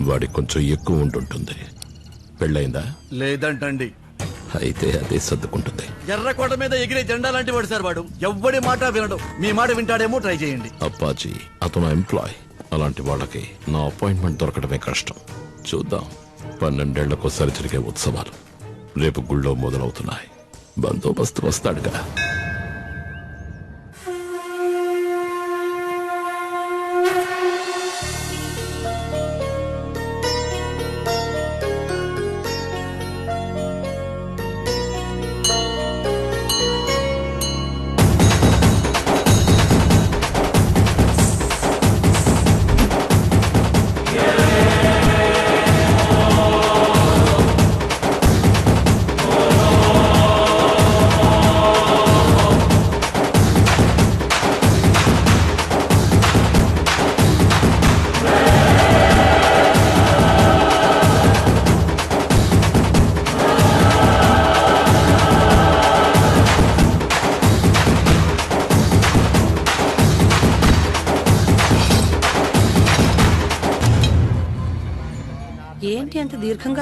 వాడికి కొంచెం ఎక్కువ ఉంటుంటుంది పెళ్ళయిందా? లేదంటండి. అయితే అదే సర్దుకుంటుంది. ఎర్రకోట మీద ఎగిరే జెండా లాంటి వాడు సార్ వాడు. ఎవ్వడి మాట వినడు. మీ మాట వింటాడేమో ట్రై చేయండి. అప్పాజీ అతను ఎంప్లాయ్. అలాంటి వాళ్ళకి నా అపాయింట్మెంట్ దొరకడమే కష్టం. చూద్దాం. పన్నెండేళ్ళకోసారి జరిగే ఉత్సవాలు. రేపు గుళ్ళో మొదలవుతున్నాయి. బందోబస్తు వస్తాడుగా.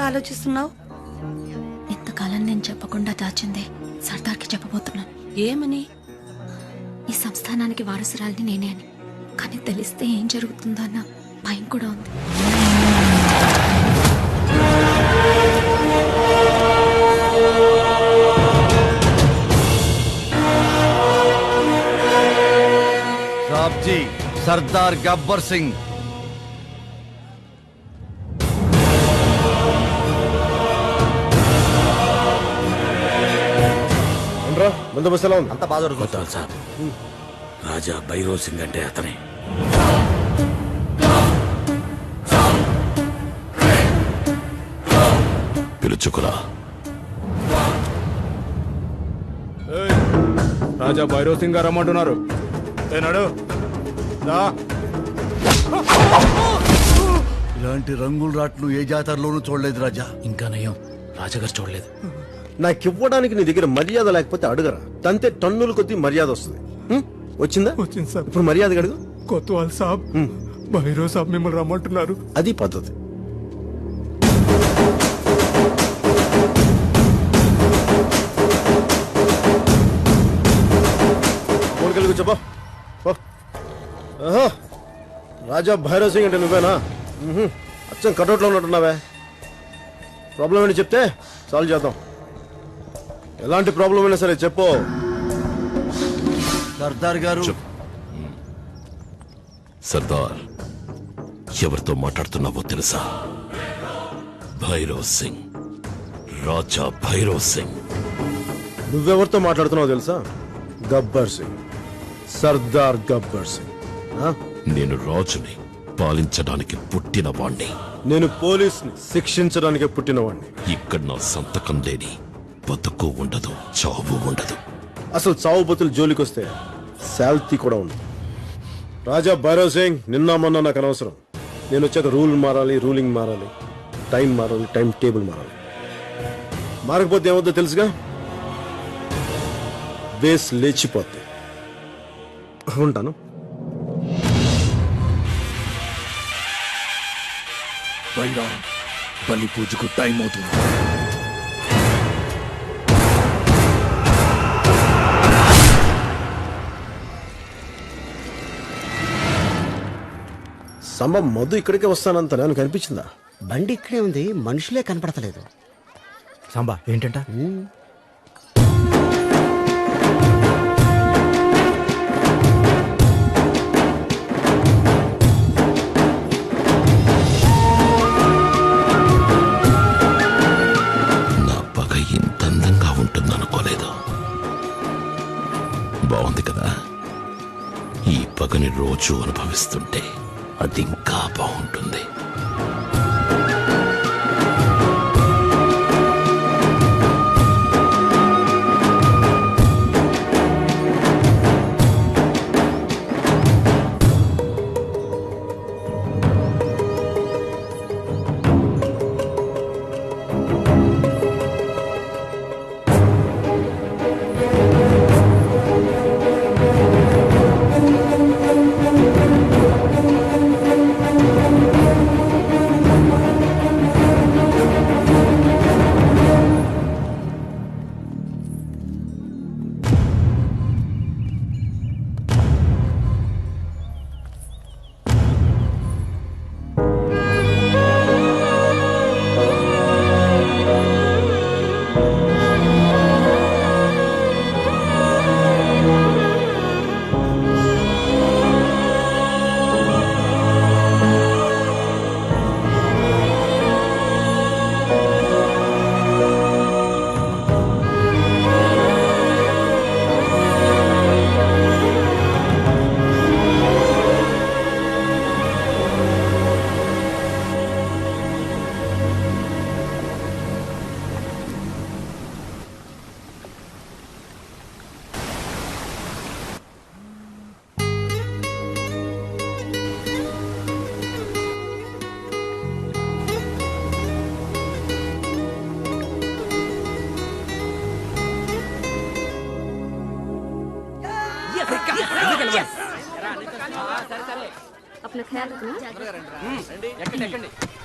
ఆలోచిస్తున్నావు? ఇంతకాలం నేను చెప్పకుండా దాచింది సర్దార్కి చెప్పబోతున్నాను. ఏమని? ఈ సంస్థానానికి వారసురాలిని నేనే అని. కానీ తెలిస్తే ఏం జరుగుతుందో అన్న భయం కూడా ఉంది. సాబ్జీ సర్దార్ గబ్బర్ సింగ్ బందోబస్తు ఎలా ఉంది. అంత బాధ కొత్తాల్ సాబ్ రాజా భైరవ్ సింగ్ అంటే అతనే. పిలుచుకురా. రాజా భైరవ్ సింగ్ గారు రమ్మంటున్నారు. ఏనాడు ఇలాంటి రంగుల రాట్లు ఏ జాతరలోనూ చూడలేదు రాజా. ఇంకా నయం. రాజాగారు చూడలేదు. నాకు ఇవ్వడానికి నీ దగ్గర మర్యాద లేకపోతే అడుగరా. తంతే టన్నుల కొద్దీ మర్యాద వస్తుంది. హ్మ్? వచ్చిందా? వచ్చింది సార్. ఇప్పుడు మర్యాద అడుగు. కొత్వాల్ సాబ్ భైరవ్ సాబ్ మిమ్మల్ని రమ్మంటున్నారు. అది పద్ధతి. ఊరికెళ్ళి కూర్చోపో పో. ఆహా. రాజా భైరవ్ సింగ్ అంటే నువ్వేనా. అచ్చం కటౌట్లో ఉన్నట్టున్నావే. ప్రాబ్లం ఏంటి చెప్తే సాల్వ్ చేద్దాం. ఎలాంటి ప్రాబ్లం అయినా సరే చెప్పు. సర్దార్ గారు. సర్దార్ ఎవరితో మాట్లాడుతున్నావో తెలుసా? భైరవ్ సింగ్. రాజా భైరవ్ సింగ్. నువ్వెవరితో మాట్లాడుతున్నావు తెలుసా? గబ్బర్ సింగ్. సర్దార్ గబ్బర్ సింగ్. ఆ? నేను రాజుని పాలించడానికి పుట్టిన వాణ్ణి నేను పోలీస్ని శిక్షించడానికి పుట్టినవాడిని ఇక్కడ నా సంతకం లేని బతుకు ఉండదు చావు ఉండదు. అసలు చావు బతులు జోలికొస్తే శాల్తీ కూడా ఉండదు రాజా భైరవ్ సింగ్ నిన్న మొన్న నాకు అనవసరం. నేను వచ్చాక రూల్ మారాలి రూలింగ్ మారాలి టైం మారాలి టైం టేబుల్ మారాలి. మారకపోతే ఏమవుతుందో తెలుసుగా? బేస్ లేచిపోద్ది. ఉంటాను. బలి పూజకు టైం అవుతుంది. సంబ మధు ఇక్కడికే వస్తానంత నాకు కనిపించిందా? బండి ఇక్కడే ఉంది. మనుషులే కనపడతలేదు. సాంబా ఏంటంట? నా పగ ఇంత అందంగా ఉంటుందనుకోలేదు. బాగుంది కదా? ఈ పగని రోజు అనుభవిస్తుంటే. అది ఇంకా బాగుంటుంది.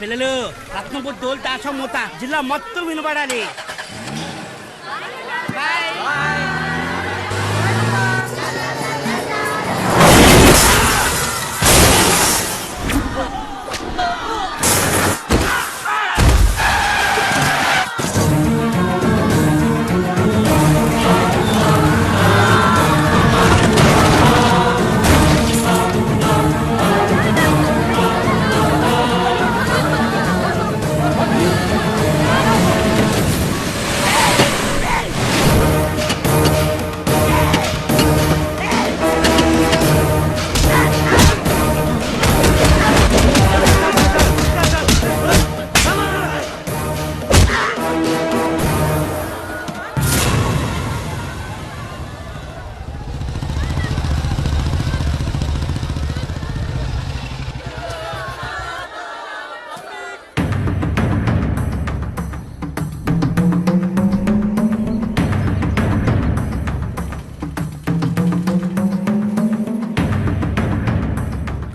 పిల్లలు రత్నపు తోలు తాసం మూత. జిల్లా మొత్తం వినబడాలి.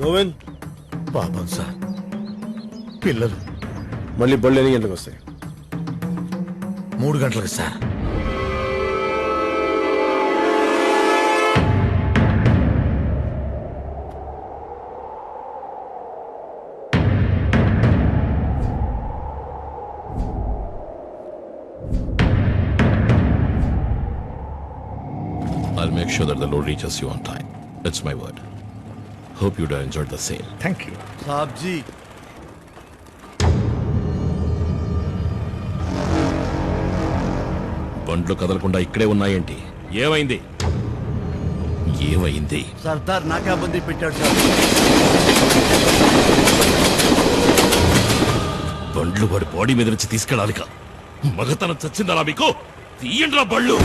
గోవింద్ పాపం సార్ పిల్లలు మళ్ళీ బళ్ళు ఎన్ని గంటలకు వస్తాయి మూడు గంటలకు sir I'll make sure that the load reaches you on time. It's my word. Hope you'd have enjoyed the sale. Thank you Sabji బండ్లు కదలకుండా ఇక్కడే ఉన్నాయేంటి? ఏమైంది? ఏమైంది? సర్దార్ నాకాబందీ పెట్టాడు సార్. బండ్లు వాడి బాడీ మీద నుంచి తీసుకెళ్ళాలిక. మగతనం చచ్చిందలా మీకు? తీయండిరా బళ్ళు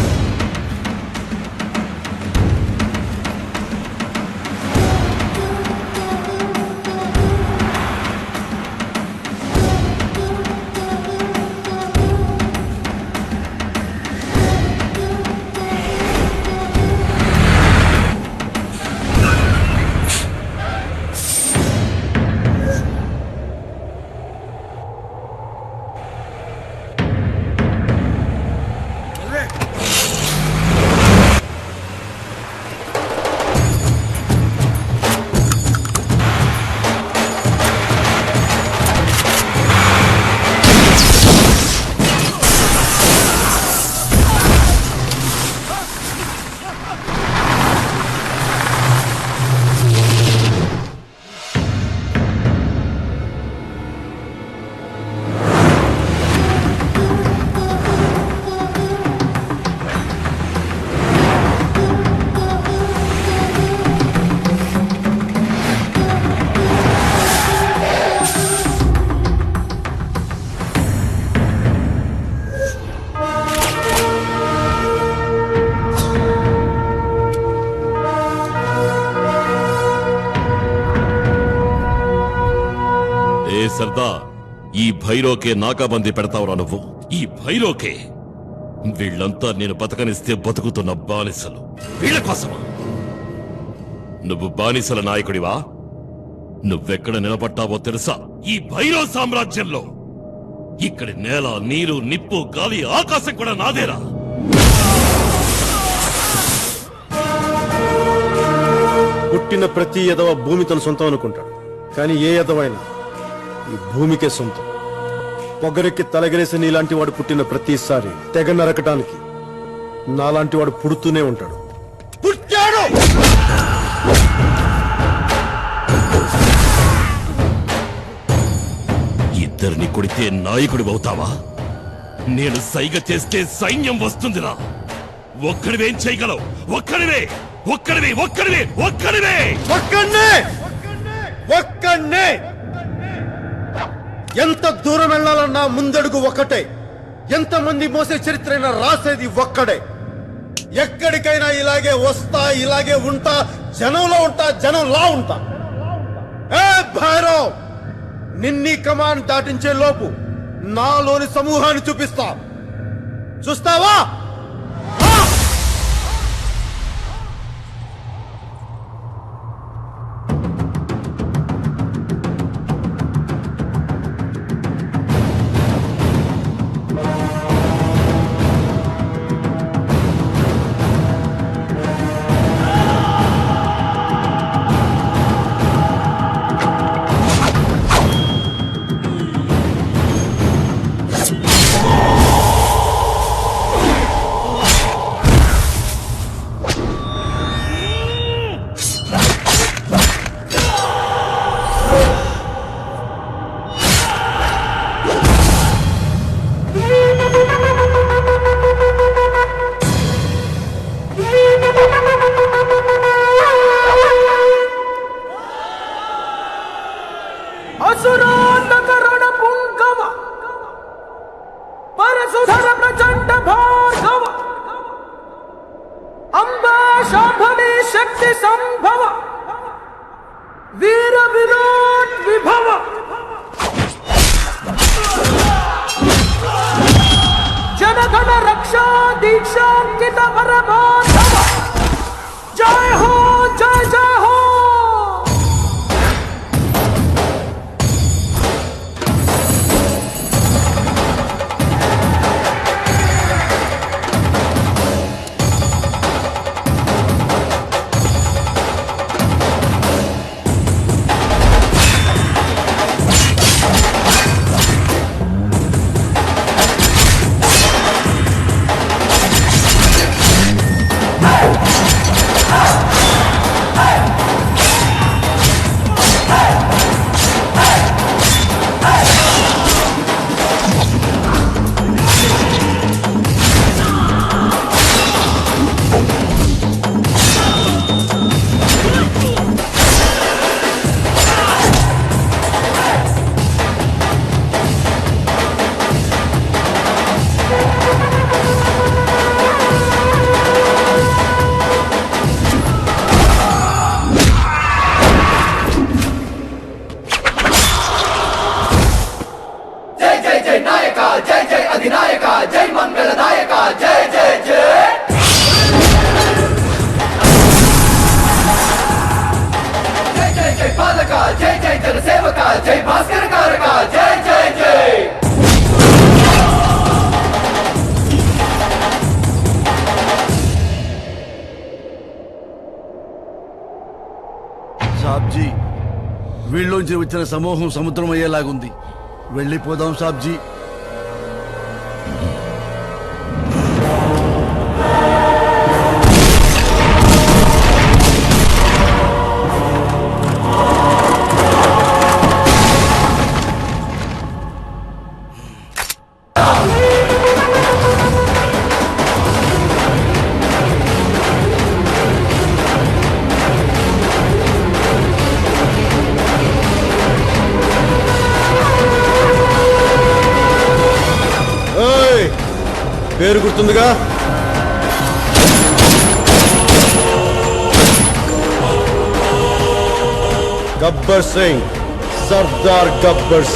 సర్దా ఈ భైరోకే నాకాబంది పెడతావురా నువ్వు. ఈ భైరోకే వీళ్ళంతా నేను బతకనిస్తే బతుకుతున్న బానిసలు. వీళ్ళ కోసమా? నువ్వు బానిసల నాయకుడివా? నువ్వెక్కడ నిలబట్టావో తెలుసా? ఈ భైరవ సామ్రాజ్యంలో ఇక్కడి నేల నీరు నిప్పు గాలి ఆకాశం కూడా నాదేరా. పుట్టిన ప్రతి ఎదవ భూమి తన సొంతం అనుకుంటాడు. కానీ ఏ ఎదవైనా ఈ భూమికే సొంతం. పొగరెక్కి తలగరేసి నీలాంటి వాడు పుట్టిన ప్రతిసారి తెగ నరకటానికి నాలాంటి వాడు పుడుతూనే ఉంటాడు. పుట్టాడు! ఇద్దరిని కొడితే నాయకుడి అవుతావా? నేను సైగ చేస్తే సైన్యం వస్తుందిరా. ఒక్కడివేం చేయగలవు? ఒక్కడివే! ఒక్కడివే! ఒక్కడివే! ఒక్కడివే! ఒక్కడే ఒక్కడే ఎంత దూరం వెళ్ళాలన్నా ముందడుగు ఒక్కటే. ఎంతమంది మోసే చరిత్రైనా రాసేది ఒక్కడే. ఎక్కడికైనా ఇలాగే వస్తా ఇలాగే ఉంటా జనంలో ఉంటా జనంలా ఉంటా. ఏ భైరవ్ నిన్ని కమాన్ దాటించే లోపు నాలోని సమూహాన్ని చూపిస్తా. చూస్తావా? पुरान्तकरणपुङ्गव परसुधर प्रचण्ड भार्गव अम्बा शाम्भवी शक्ति सम्भव वीर विरोट विभव जनगण रक्षा दीक्षाङ्कित परमात्मा సాబ్జీ. వీళ్ళలోంచి వచ్చిన సమూహం సముద్రం అయ్యేలాగుంది. వెళ్ళిపోదాం సాబ్జీ. పేరు గబ్బర్ సింగ్ సర్దార్ గబ్బర్ సింగ్.